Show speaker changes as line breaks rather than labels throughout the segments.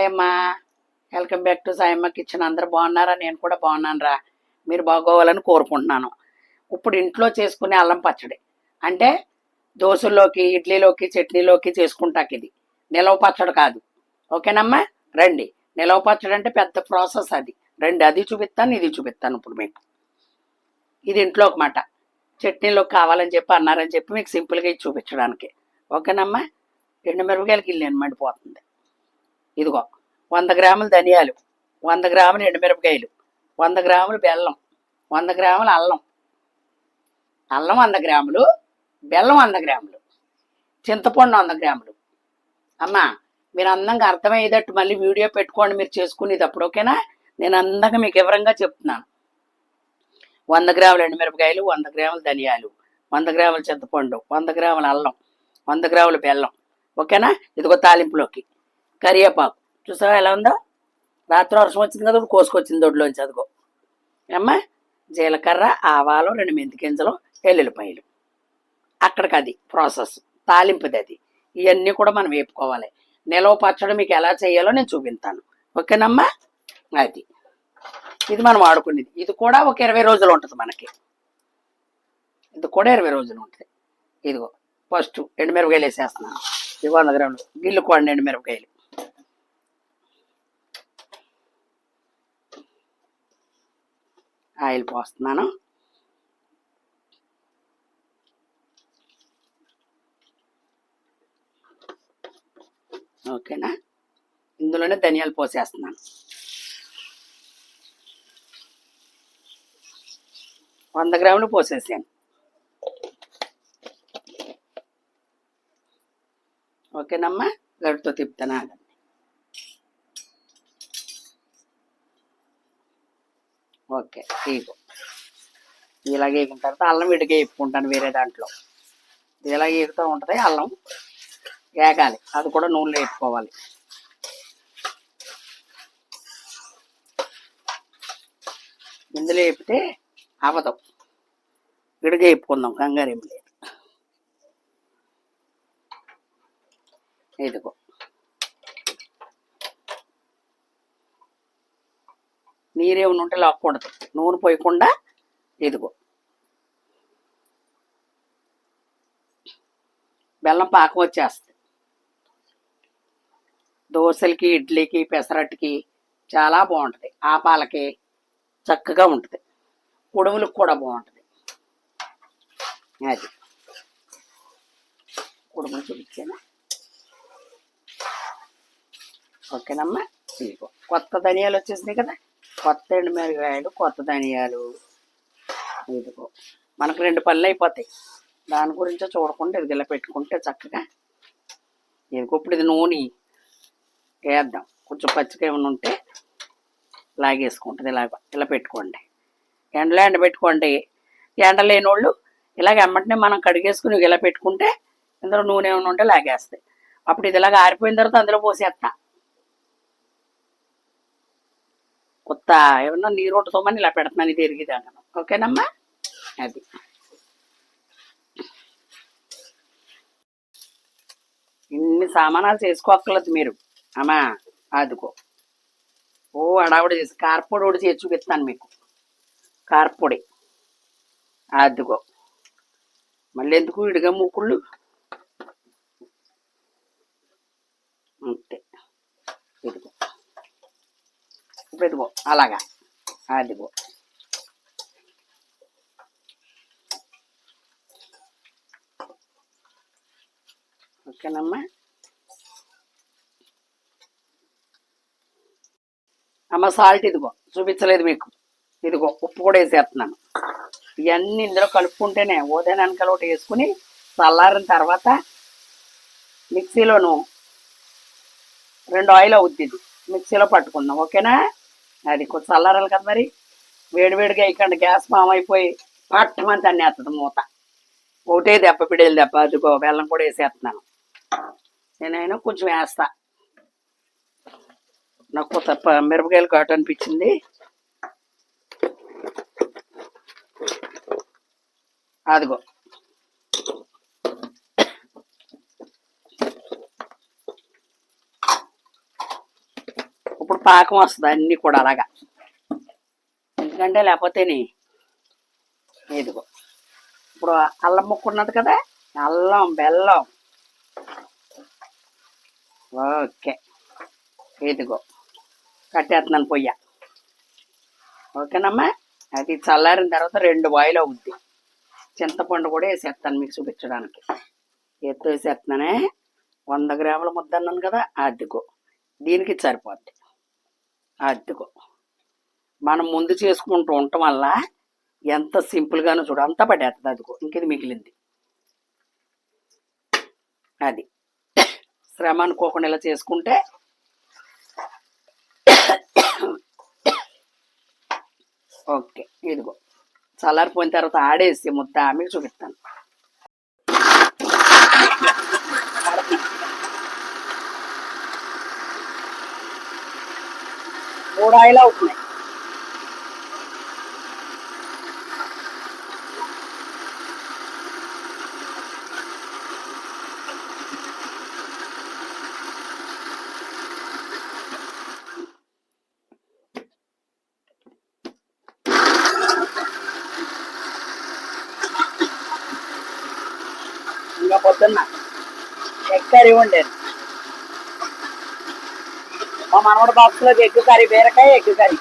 Hi అమ్మా welcome back to Sayamma kitchen. అందరు బాగున్నారా? నేను కూడా బాగున్నాను రా మీరు బాగోవాలని కోరుకుంటున్నాను. ఇప్పుడు ఇంట్లో చేసుకునే అల్లం పచ్చడి. అంటే దోశల్లోకి ఇడ్లీలోకి చట్నీలోకి చేసుకుంటాకి ఇది. నిలవ పచ్చడి కాదు. ఓకేనమ్మా? రండి. నిలవ పచ్చడి అంటే పెద్ద ప్రాసెస్ అది. రండి. అది చూపిస్తాను ఇది చూపిస్తాను ఇప్పుడు మీకు. ఇది ఇంట్లో ఒక మాట. చట్నీలోకి కావాలని చెప్పి అన్నారని చెప్పి మీకు సింపుల్గా ఇది చూపించడానికి. ఓకేనమ్మా? ఎండు మిరపకాయలకి ఇల్లు మండిపోతుంది ఇదిగో. వంద గ్రాములు ధనియాలు వంద గ్రాములు ఎండుమిరపకాయలు వంద గ్రాములు బెల్లం వంద గ్రాములు అల్లం. అల్లం వంద గ్రాములు బెల్లం వంద గ్రాములు చింతపండు వంద గ్రాములు. అమ్మా మీరు అందంగా అర్థమయ్యేటట్టు మళ్ళీ వీడియో పెట్టుకోండి మీరు చేసుకునేటప్పుడు ఓకేనా? నేను అందంగా మీకు వివరంగా చెప్తున్నాను. వంద గ్రాములు ఎండుమిరపకాయలు వంద గ్రాములు ధనియాలు వంద గ్రాముల చింతపండు వంద గ్రాముల అల్లం వంద గ్రాముల బెల్లం ఓకేనా? ఇదిగో తాలింపులోకి. కరివేపాకు. చూసావా ఎలా ఉందో? రాత్రి వర్షం వచ్చింది కదా ఇప్పుడు కోసుకొచ్చింది దొడ్లోంచి అదిగో. అమ్మా జీలకర్ర ఆవాలు రెండు మెంతి గింజలు ఎల్లుల్లిపాయలు. అక్కడికి అది ప్రాసెస్. తాలింపుది అది. ఇవన్నీ కూడా మనం వేపుకోవాలి. నిలవ పచ్చడి మీకు ఎలా చేయాలో నేను చూపిస్తాను. ఓకేనమ్మా? అది. ఇది మనం వాడుకునేది. ఇది కూడా ఒక ఇరవై రోజులు ఉంటుంది మనకి. ఇది కూడా ఇరవై రోజులు ఉంటుంది. ఇదిగో ఫస్ట్ ఎండుమిరపకాయలు వేసేస్తున్నాను. ఇదిగో వంద గ్రాములు గిల్లుకోండి ఎండుమిరపకాయలు. ఆయిల్ పోస్తున్నాను. ఓకేనా? ఇందులోనే ధనియాలు పోసేస్తున్నాను. వంద గ్రాములు పోసేసాను. ఓకేనమ్మా? గడుతో తిప్పుతాను ఓకే ఇగో. ఇలాగ వేగిన తర్వాత అల్లం విడిగా వేపుకుంటాను వేరే దాంట్లో. ఇలా వేగుతూ ఉంటుంది? అల్లం వేగాలి. అది కూడా నూనెలో వేపుకోవాలి. ఇందులో వేపితే అవదు విడిగా వేపుకుందాం కంగారు ఏం లేదు. ఇదిగో. నీరేమైనా ఉంటే లాక్కూడదు. నూనె పోయకుండా ఇదిగో. బెల్లం పాకం వచ్చేస్తుంది. దోశలకి ఇడ్లీకి పెసరట్టుకి చాలా బాగుంటుంది. ఆపాలకి చక్కగా ఉంటుంది. కుడుములకు కూడా బాగుంటుంది. అది. కుడుములు చూపించాను? ఓకేనమ్మా. ఇదిగో. కొత్త ధనియాలు వచ్చేసినాయి కదా? కొత్త ఎండు మిరగాయలు కొత్త ధనియాలు. ఇదిగో మనకు రెండు పళ్ళు అయిపోతాయి. దాని గురించి చూడకుండా ఇది ఇలా పెట్టుకుంటే చక్కగా. ఇదిగో ఇప్పుడు ఇది నూనె వేద్దాం. కొంచెం పచ్చిగా ఏమైనా ఉంటే లాగేసుకుంటుంది. ఇలా ఇలా పెట్టుకోండి. ఎండలో ఎండ పెట్టుకోండి ఎండ లేని వాళ్ళు ఇలాగ ఎమ్మటనే మనం కడిగేసుకుని ఇలా పెట్టుకుంటే ఇందులో నూనె ఏమైనా ఉంటే లాగేస్తాయి. అప్పుడు ఇది ఇలాగ ఆరిపోయిన తర్వాత అందులో పోసేస్తాం కొత్త ఏమన్నా నీరు ఉంటుందోమని ఇలా పెడుతున్నాను ఇది ఓకేనమ్మా? అది. ఇన్ని సామానాలు చేసుకోక్కర్లేదు మీరు. అమ్మా అదుకో ఓ అడావిడ చేసి కార్పొడి ఒకటి చేసి చూపిస్తాను మీకు. కార్పొడి. అదిగో. మళ్ళీ ఎందుకు ఇడిగా మూకుళ్ళు? అంతే. ఇదిగో. పెట్టుకో అలాగా. అదిగో ఓకేనమ్మా? అమ్మ సాల్ట్ ఇదిగో చూపించలేదు మీకు. ఇదిగో ఉప్పు కూడా వేసేస్తున్నాను. ఇవన్నీ ఇందులో కలుపుకుంటేనే ఉదయం వెనకాల ఒకటి వేసుకుని చల్లారిన తర్వాత మిక్సీలోను రెండు ఆయిల్ అవుద్ది ఇది. మిక్సీలో పట్టుకుందాం ఓకేనా? అది కొంచెం చల్లారాలి కదా మరి. వేడివేడిగా ఇక్కడ గ్యాస్ ఫామ్ అయిపోయి పట్టమని తన్నేస్తుంది మూత. ఒకటే దెబ్బ పిడేలు దెబ్బ అదిగో బెల్లం కూడా వేసేస్తున్నాను. నేనైనా కొంచెం వేస్తా. నాకు తప్ప మిరపకాయలు ఘాటు అనిపించింది. అదిగో. అప్పుడు పాకం వస్తుంది అన్నీ కూడా అలాగా. ఎందుకంటే లేకపోతేనే ఇదిగో. ఇప్పుడు అల్లం ముక్క ఉన్నది కదా అల్లం బెల్లం. ఓకే. ఇదిగో. కట్టేస్తున్నాను పొయ్య. ఓకేనమ్మా? అది చల్లారిన తర్వాత రెండు బాయిల్ అవుద్ది. చింతపండు కూడా వేసేస్తాను మీకు చూపించడానికి. ఎత్తు వేసేస్తున్నానే. వంద గ్రాముల ముద్ద అన్నాను కదా అదిగో. దీనికి సరిపోద్ది. అద్దెకో మనం ముందు చేసుకుంటూ ఉండటం వల్ల ఎంత సింపుల్గానో చూడు అంతా పడేస్తుంది అదిగో ఇంకేది మిగిలింది? అది. శ్రమ అనుకోకుండా ఇలా చేసుకుంటే ఓకే ఇదిగో. చల్లారిపోయిన తర్వాత ఆడేసి ముద్ద మీకు చూపిస్తాను. మూడు ఆయిలు అవుతున్నాయి ఇంకా పొద్దున్న ఎగ్ కర్రీ వండాను మా మనవడ బాక్స్లోకి ఎగ్ కర్రీ బీరకాయ ఎగ్ కర్రీ.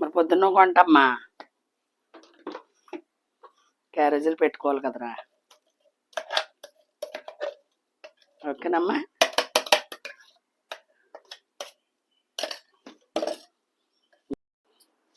మరి పొద్దున్న కొంటమ్మా. క్యారేజీలు పెట్టుకోవాలి కదరా. ఓకేనమ్మా.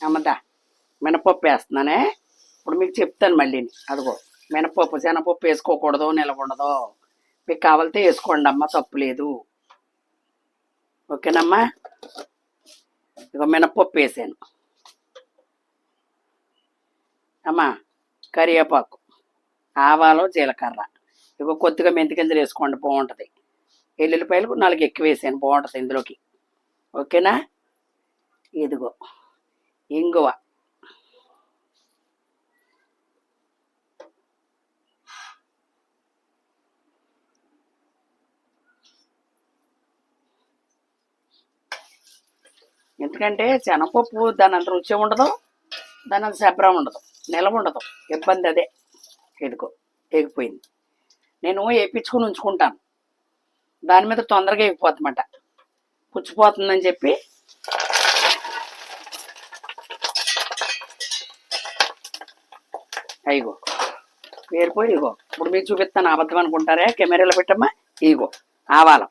అమ్మదా మినపప్పు వేస్తున్నానే. ఇప్పుడు మీకు చెప్తాను మళ్ళీ అదిగో మినపప్పు శనగపప్పు వేసుకోకూడదు నిలబడదు. మీకు కావాలితే వేసుకోండి అమ్మ తప్పు లేదు ఓకేనమ్మా? ఇగో మినప్పప్పు వేసాను. అమ్మా కరివేపాకు ఆవాలు జీలకర్ర. ఇగో కొద్దిగా మెంతి గింజలు వేసుకోండి బాగుంటుంది. ఎల్లుల్లిపాయలు నాలుగు ఎక్కువ వేసాను బాగుంటుంది ఇందులోకి. ఓకేనా? ఇదిగో ఇంగువ. ఎందుకంటే శనగపప్పు దాని అంత రుచి ఉండదు దాని అంత శబ్రం ఉండదు నిలవ ఉండదు. ఇబ్బంది అదే. ఎదుకో ఎగిపోయింది నేను వేయించుకుని ఉంచుకుంటాను. దాని మీద తొందరగా ఎగిపోతుందన్నమాట పుచ్చిపోతుందని చెప్పి అయిగో వేరిపోయి ఇగో ఇప్పుడు మీకు చూపిస్తాను అబద్ధం అనుకుంటారే? కెమెరాలో పెట్టమ్మా. ఇగో ఆవాలం.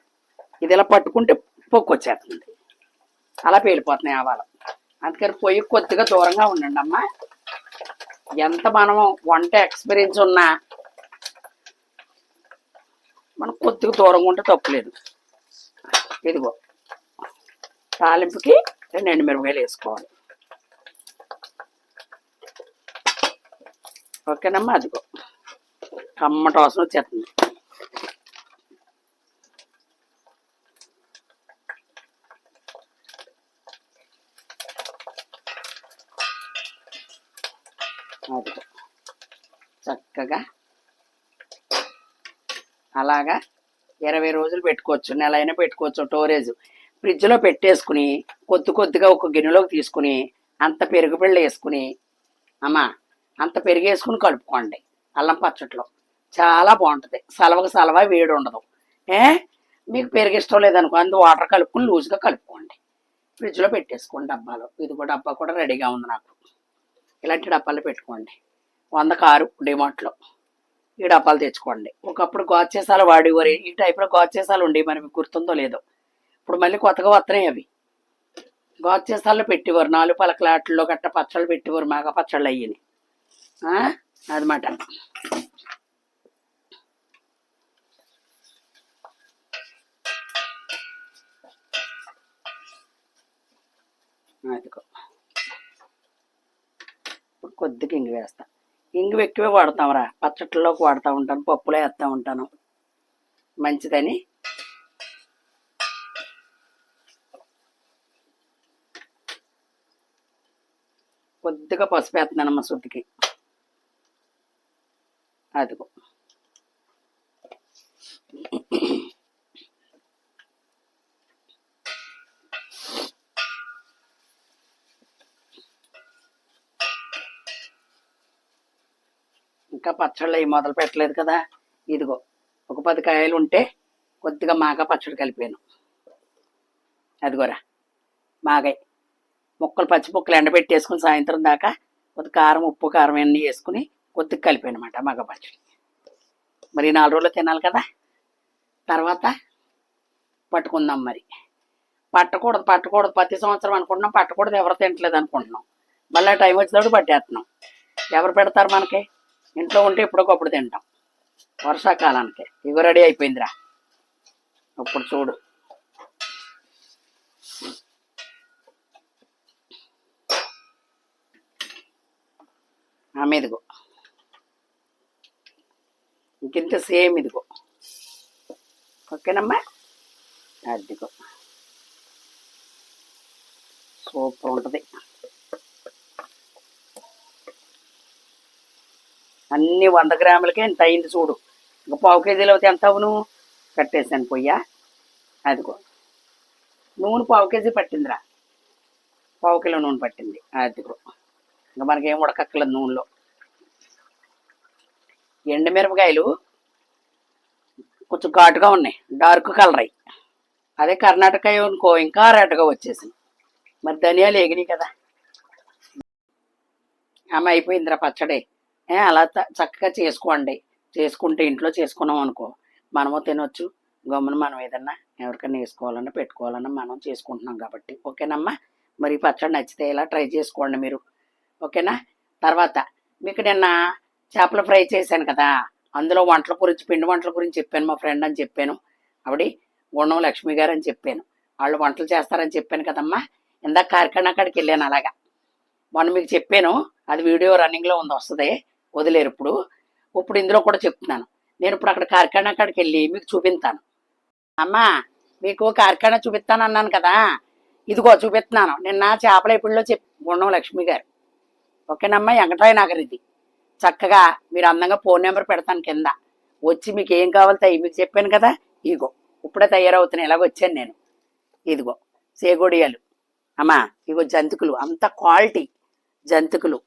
ఇది ఇలా పట్టుకుంటే పొక్కు వచ్చేస్తుంది అలా పేలిపోతున్నాయి ఆవాలు అందుకని పొయ్యి కొద్దిగా దూరంగా ఉండండి అమ్మా. ఎంత మనం వంట ఎక్స్పీరియన్స్ ఉన్నా మనం కొద్దిగా దూరంగా ఉంటే తప్పులేదు ఇదిగో తాలింపుకి రెండు ఎండుమిరపకాయలు వేసుకోవాలి. ఓకేనమ్మా అదిగో. కమ్మట వాసన వచ్చేస్తుంది అదిగో చక్కగా అలాగా ఇరవై రోజులు పెట్టుకోవచ్చు నెల అయినా పెట్టుకోవచ్చు స్టోరేజ్. ఫ్రిడ్జ్లో పెట్టేసుకుని కొద్ది కొద్దిగా ఒక గిన్నెలోకి తీసుకుని అంత పెరుగు పిల్ల వేసుకుని అమ్మా అంత పెరుగు వేసుకుని కలుపుకోండి అల్లం పచ్చట్లో. చాలా బాగుంటుంది. సలవకు సలవ వేడి ఉండదు. ఏ? మీకు పెరుగు ఇష్టం లేదనుకో అందు వాటర్ కలుపుకుని లూజ్గా కలుపుకోండి. ఫ్రిడ్జ్లో పెట్టేసుకోండి డబ్బాలో. ఇది కూడా డబ్బా కూడా రెడీగా ఉంది నాకు. ఇలాంటి డబ్బాలు పెట్టుకోండి. వంద కారు డిమార్ట్లో. ఈ డబ్బాలు తెచ్చుకోండి. ఒకప్పుడు గోచేసాలు వాడేవారు. ఈ టైప్లో గోచేసాలు ఉండేవి మరి మీకు గుర్తుందో లేదో. ఇప్పుడు మళ్ళీ కొత్తగా వస్తున్నాయి అవి. గోచేసాలు పెట్టేవారు. నాలుగు పలకలాట్లో గట్ట పచ్చళ్ళు పెట్టేవారు. మాగ పచ్చళ్ళు అయ్యి అదమాట అదిగో ఇప్పుడు కొద్దిగా ఇంగు వేస్తా. ఇంగు ఎక్కువే వాడతాంరా. పచ్చట్లలోకి వాడుతూ ఉంటాను పప్పులో వేస్తూ ఉంటాను. మంచిదని. కొద్దిగా పసుపు వేస్తున్నానమ్మ శుద్ధికి అదిగో. ఇంకా పచ్చళ్ళు అవి మొదలు పెట్టలేదు కదా. ఇదిగో ఒక పది కాయలు ఉంటే కొద్దిగా మాగా పచ్చడి కలిపాను. అదిగోరా మాగాయి. ముక్కలు పచ్చి ముక్కలు ఎండబెట్టేసుకుని సాయంత్రం దాకా కొద్ది కారం ఉప్పు కారం అన్నీ వేసుకుని కొద్దిగా కలిపాను అనమాట మగ పచ్చడి. మరి నాలుగు రోజులు తినాలి కదా. తర్వాత పట్టుకుందాం మరి. పట్టకూడదు పట్టకూడదు. ప్రతి సంవత్సరం అనుకుంటున్నాం పట్టకూడదు. ఎవరు తింటలేదు అనుకుంటున్నాం. మళ్ళీ టైం వచ్చినప్పుడు పట్టేస్తున్నాం. ఎవరు పెడతారు మనకి? ఇంట్లో ఉంటే ఇప్పుడొకప్పుడు తింటాం. వర్షాకాలానికి. ఇగో రెడీ అయిపోయిందిరా. ఇప్పుడు చూడు. ఆమె ఇదిగో ఇంకింత సేమ్ ఇదిగో. ఓకేనమ్మా? అదిగో. సూపర్ ఉంటుంది. అన్ని వంద గ్రాములకే ఇంత అయింది చూడు. ఇంకా పావు కేజీలు అవుతే ఎంత అవును? కట్టేసాను పొయ్యా. అదిగో. నూనె పావు కేజీ పట్టిందిరా. పావు కిలో నూనె పట్టింది. అదిగో. ఇంకా మనకేం ఉడకక్కలేదు నూనెలో. ఎండుమిరపకాయలు కొంచెం ఘాటుగా ఉన్నాయి. డార్క్ కలర్ అయ్యి. అదే కర్ణాటక అనుకో ఇంకా రెడ్గా వచ్చేసింది. మరి ధనియాలు ఎగినాయి కదా. ఆమె అయిపోయిందిరా పచ్చడి. అలా త- చక్కగా చేసుకోండి. చేసుకుంటే ఇంట్లో చేసుకున్నాం అనుకో మనము తినొచ్చు. గమ్మున మనం ఏదన్నా ఎవరికైనా వేసుకోవాలన్నా పెట్టుకోవాలన్నా మనం చేసుకుంటున్నాం కాబట్టి. ఓకేనమ్మా? మరి పచ్చడి నచ్చితే ఇలా ట్రై చేసుకోండి మీరు. ఓకేనా? తర్వాత మీకు నిన్న చేపల ఫ్రై చేశాను కదా అందులో వంటల గురించి పిండి వంటల గురించి చెప్పాను మా ఫ్రెండ్ అని చెప్పాను. ఆవిడ గుణం లక్ష్మి గారు అని చెప్పాను. వాళ్ళు వంటలు చేస్తారని చెప్పాను కదమ్మా. ఇందాక కార్ఖానా కాడికి వెళ్ళాను అలాగా. మొన్న మీకు చెప్పాను అది వీడియో రన్నింగ్లో ఉంది వస్తుంది. వదిలేరు. ఇప్పుడు ఇప్పుడు ఇందులో కూడా చెప్తున్నాను. నేను ఇప్పుడు అక్కడ కార్ఖానా కాడికి వెళ్ళి మీకు చూపిస్తాను. అమ్మా మీకు కార్ఖానా చూపిస్తాను అన్నాను కదా. ఇదిగో చూపిస్తున్నాను. నిన్న చేపల ఎప్పుడులో చెప్ గుండం లక్ష్మి గారు. ఓకేనమ్మా వెంకటరాయ నగర్ ఇది. చక్కగా మీరు అందంగా ఫోన్ నెంబర్ పెడతాను కింద. వచ్చి మీకు ఏం కావాలి మీకు చెప్పాను కదా. ఇగో ఇప్పుడే తయారవుతున్నాయి. ఇలాగ వచ్చాను నేను. ఇదిగో సేగొడియాలు. అమ్మా ఇగో జంతికలు. అంత క్వాలిటీ జంతికలు.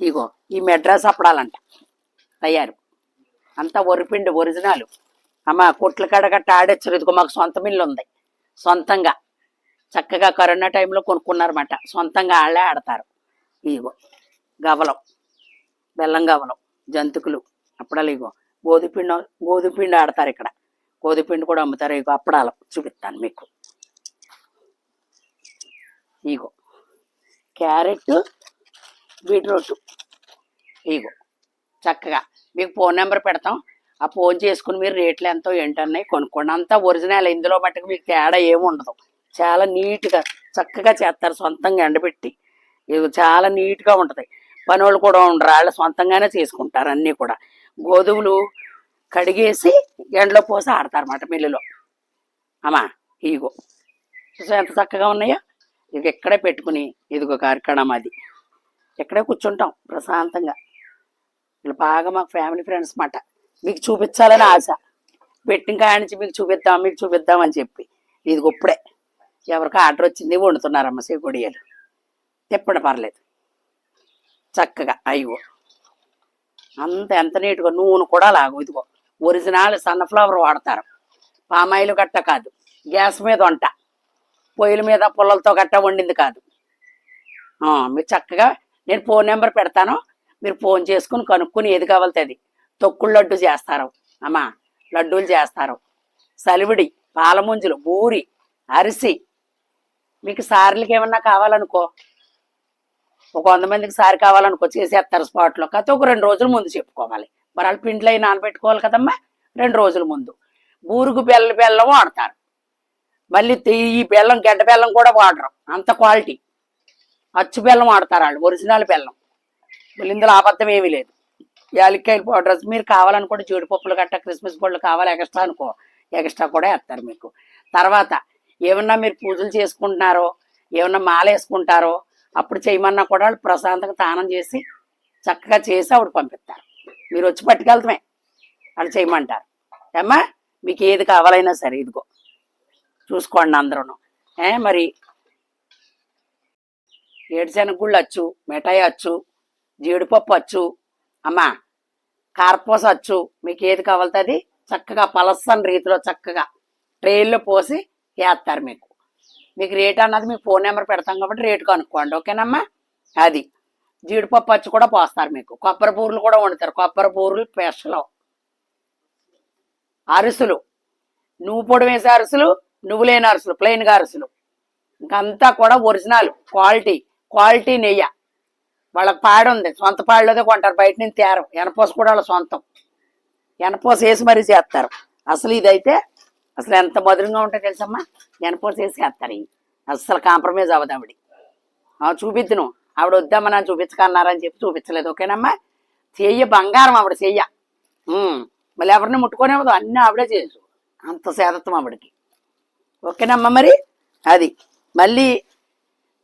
ఇగో ఈ మెడ్రాస్ అప్పడాలంట. తయారు. అంతా ఒరిపిండి ఒరిజినల్. అమ్మ కొట్ల కాడ గట్ట ఆడొచ్చారు. ఇదిగో మాకు సొంత మిల్లు ఉంది. సొంతంగా. చక్కగా కరోనా టైంలో కొనుక్కున్నారన్నమాట. సొంతంగా వాళ్ళే ఆడతారు. ఇగో గవలం బెల్లం గవలం జంతుకులు అప్పడాలు ఇగో గోధుపిండి గోధుపిండి ఆడతారు ఇక్కడ. గోధుపిండి కూడా అమ్ముతారు. ఇగో అప్పడాలు చూపిస్తాను మీకు. ఇగో క్యారెట్ బీట్రూట్ ఇగో చక్కగా. మీకు ఫోన్ నెంబర్ పెడతాం. ఆ ఫోన్ చేసుకుని మీరు రేట్లు ఎంతో ఏంటన్నాయి కొనుక్కోండి. అంతా ఒరిజినల్. ఇందులో మట్టుకు మీకు తేడా ఏమి ఉండదు. చాలా నీట్గా చక్కగా చేస్తారు. సొంతంగా ఎండబెట్టి. ఇది చాలా నీట్గా ఉంటుంది. పనోళ్ళు కూడా ఉండరు. వాళ్ళు సొంతంగానే చేసుకుంటారు అన్నీ కూడా. గోధుమలు కడిగేసి ఎండలో పోసి ఆడతారన్నమాట మిల్లులో. అమ్మా ఇగో. చూసా ఎంత చక్కగా ఉన్నాయో? ఇక ఇక్కడే పెట్టుకుని ఇదిగో కార్యక్రమం అది. ఇక్కడే కూర్చుంటాం ప్రశాంతంగా. వీళ్ళు బాగా మాకు ఫ్యామిలీ ఫ్రెండ్స్ మాట. మీకు చూపించాలని ఆశ. పెట్టిన కాడ నుంచి మీకు చూపిద్దాం మీకు చూపిద్దాం అని చెప్పి. ఇది ఇప్పుడే. ఎవరికి ఆర్డర్ వచ్చింది వండుతున్నారమ్మ సేకొడియాలు తిప్పండి పర్లేదు. చక్కగా అయ్యో. అంత ఎంత నీట్గా నూనె కూడా లాగు ఇదిగో. ఒరిజినల్ సన్ఫ్లవర్ వాడతారు. పామాయిల్ గట్ట కాదు. గ్యాస్ మీద వంట. పొయ్యిల మీద పుల్లలతో గట్ట వండింది కాదు. మీరు చక్కగా నేను ఫోన్ నెంబర్ పెడతాను మీరు ఫోన్ చేసుకుని కనుక్కుని ఏది కావాలితే అది. తొక్కుడు లడ్డు చేస్తారు. అమ్మా లడ్డూలు చేస్తారు. సలివిడి పాలముంజులు బూరి అరిసి. మీకు సార్లకి ఏమన్నా కావాలనుకో. ఒక వంద మందికి సారి కావాలనుకో చేసేస్తారు స్పాట్లో. కాకపోతే ఒక రెండు రోజుల ముందు చెప్పుకోవాలి. మరి వాళ్ళు పిండిలో అయి నానబెట్టుకోవాలి కదమ్మా? రెండు రోజుల ముందు. బూరుగు బెల్ల బెల్లం వాడతారు. మళ్ళీ ఈ బెల్లం గడ్డ బెల్లం కూడా వాడరు. అంత క్వాలిటీ. అచ్చు బెల్లం వాడతారు వాళ్ళు ఒరిజినల్ బెల్లం. మళ్ళీ ఇందులో అబద్ధం ఏమీ లేదు. యాలక్కాయలు పౌడర్ మీరు కావాలనుకోండి జీడిపప్పులు గట్ట క్రిస్మస్ పళ్ళు కావాలి ఎక్స్ట్రా అనుకో. ఎక్స్ట్రా కూడా వేస్తారు మీకు. తర్వాత ఏమన్నా మీరు పూజలు చేసుకుంటున్నారో ఏమన్నా మాల వేసుకుంటారో అప్పుడు చేయమన్నా కూడా వాళ్ళు ప్రశాంతంగా స్నానం చేసి చక్కగా చేసి ఆవిడ పంపిస్తారు. మీరు వచ్చి పట్టుకెళ్తామే. వాళ్ళు చేయమంటారు. ఏమ్మా మీకు ఏది కావాలైనా సరే ఇదిగో. చూసుకోండి అందరూ ఏ మరి ఏడుశనగుళ్ళు వచ్చు మిఠాయి వచ్చు జీడిపప్పు వచ్చు అమ్మా కార్పూస అచ్చు మీకు ఏది కావాలితే అది చక్కగా పలసని రీతిలో చక్కగా ట్రైన్లో పోసి వేస్తారు మీకు. మీకు రేట్ అన్నది మీకు ఫోన్ నెంబర్ పెడతాం కాబట్టి రేటు కనుక్కోండి ఓకేనమ్మా? అది. జీడిపప్పు అచ్చు కూడా పోస్తారు మీకు. కొబ్బరి బూరెలు కూడా వండుతారు. కొబ్బరి బూరెలు స్పెషల్. అరిసెలు. నువ్వు పొడి వేసే అరిసెలు నువ్వు లేని అరిసెలు ప్లెయిన్గా అరుసులు. ఇంకంతా కూడా ఒరిజినల్ క్వాలిటీ. క్వాలిటీ నెయ్యి. వాళ్ళకి పాడు ఉంది సొంత పాడులోదే కొంటారు. బయట నుంచి తేరం ఎనపోస కూడా వాళ్ళ సొంతం. ఎనపోస వేసి మరీ చేస్తారు. అసలు ఇదైతే అసలు ఎంత మధురంగా ఉంటుందో తెలుసమ్మా? ఎనపోస వేసి చేస్తారు ఇవి. అస్సలు కాంప్రమైజ్ అవ్వదు ఆవిడ. చూపిద్దును ఆవిడ వద్దామా నన్ను చూపించకన్నారని చెప్పి చూపించలేదు. ఓకేనమ్మా? చెయ్య బంగారం ఆవిడ చెయ్య. మళ్ళీ ఎవరిని ముట్టుకోనేవద్దు అన్నీ ఆవిడే చేసు అంత సేదత్వం ఆవిడకి. ఓకేనమ్మా మరి? అది. మళ్ళీ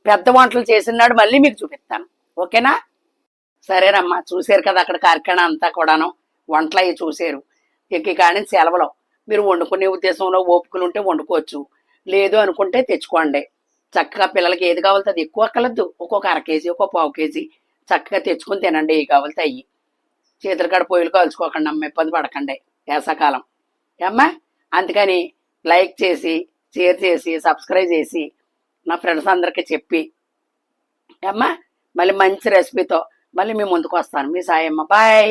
పెద్ద వంటలు చేసినాడు మళ్ళీ మీకు చూపిస్తాను. ఓకేనా? సరేనమ్మా చూశారు కదా అక్కడ కార్యక్రమం అంతా కూడాను. వంటలు అవి చూసారు ఎక్కి కానీ సెలవులో. మీరు వండుకునే ఉద్దేశంలో ఓపికలు ఉంటే వండుకోవచ్చు. లేదు అనుకుంటే తెచ్చుకోండి. చక్కగా పిల్లలకి ఏది కావాలితే అది ఎక్కువ అక్కలద్దు ఒక్కొక్క అర కేజీ ఒక్కొక్క పావు కేజీ చక్కగా తెచ్చుకుని తినండి ఏ కావాలితే అయ్యి. చేతులకాడ పొయ్యిలు కాల్చుకోకండి అమ్మ ఇబ్బంది పడకండి. వేసవకాలం. ఏమ్మా? అందుకని లైక్ చేసి షేర్ చేసి సబ్స్క్రైబ్ చేసి నా ఫ్రెండ్స్ అందరికీ చెప్పి అమ్మా మళ్ళీ మంచి రెసిపీతో మళ్ళీ మీ ముందుకు వస్తాను. మీ సాయమ్మ బాయ్